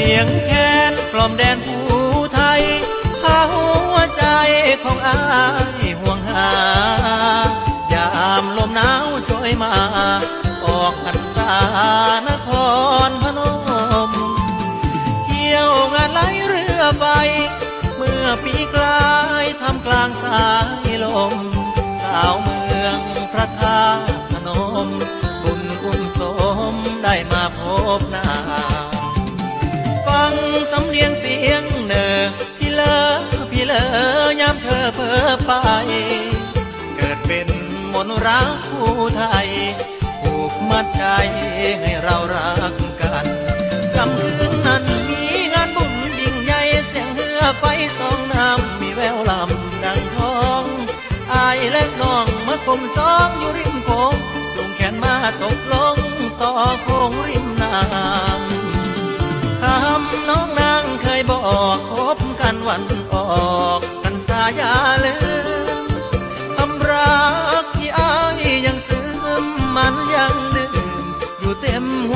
สียงแคนกล่อมแดนผู้ไทยพาหัวใจของอายห่วงหายามลมหนาวช่วยมา ออกพรรษานครพนมเที่ยวงานไหลเรือใบเมื่อปีกลายทำกลางสาย อเพ้อไป เกิดเป็นมนรักผู้ไทยผูกมัดใจให้เรารักกันจำคืนนั้นมีงานบุญยิ่งใหญ่เสียงเฮือไฟสองน้ำมีแววลำดังทองอายและน้องมาคมสองอยู่ริมโขงจูงแขนมาตกลงต่อโค้งริมน้ำคำน้องนางเคยบอกพบกันวัน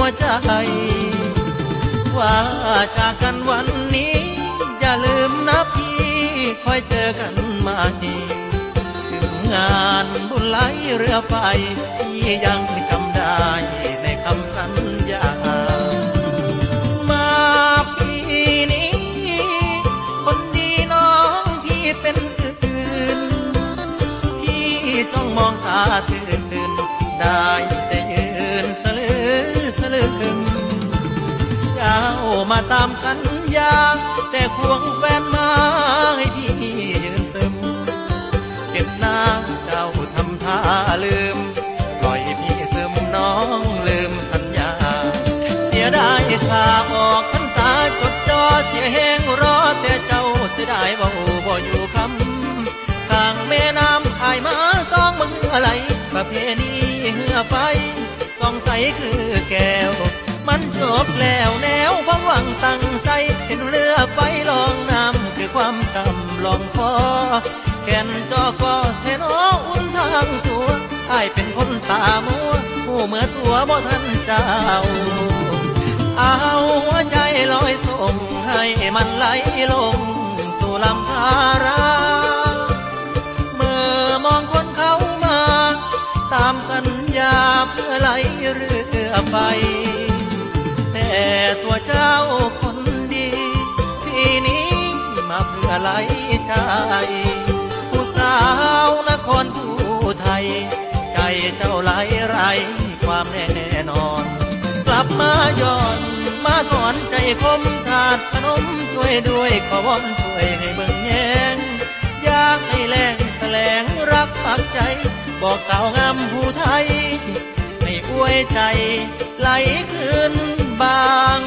วใจ ว่าจากกันวันนี้ อย่าลืมนะพี่คอยเจอกันใหม่ถึงงานบุญไหลเรือไฟที่ยังจำได้ในคำสัญญา มาปีนี้ คนดีน้องพี่เป็นอื่น พี่จ้องมองตา ตามสัญญา แต่ควงแฟนมาให้พี่ยืนซึมเก็บหน้าเจ้าทำท่าลืม ปล่อยพี่ซึมน้องลืมสัญญา เสียดายข่าออกพรรษาจดจอเสียแห้งรอแต่เจ้าเสียดายบ่บ่อยู่คำข้างแม่น้ำอายมาสองมืออะไรประเพณีเหือไฟสองใสคือแก้ว มันจบแล้วแนวความหวังตั้งใจเห็นเรือไฟลองน้ำคือความกำลองคอแก่นจอก็เทนออุ่นทางตัวอเป็นคนตามัวผู้เมื่อตัวบ่ทันเจ้าเอาหัวใจลอยส่งให้มันไหลลง สู่ลำธาราเมื่อมองคนเขามา ตามสัญ มาหย่อนมาถอนใจคมขาดขนมช่วยด้วยขอวอนช่วยให้เบิ่งแยงอยากให้แรงแสลงรักปักใจ บอกกล่างามผู้ไทยให้อวยใจไหลขึ้นบาง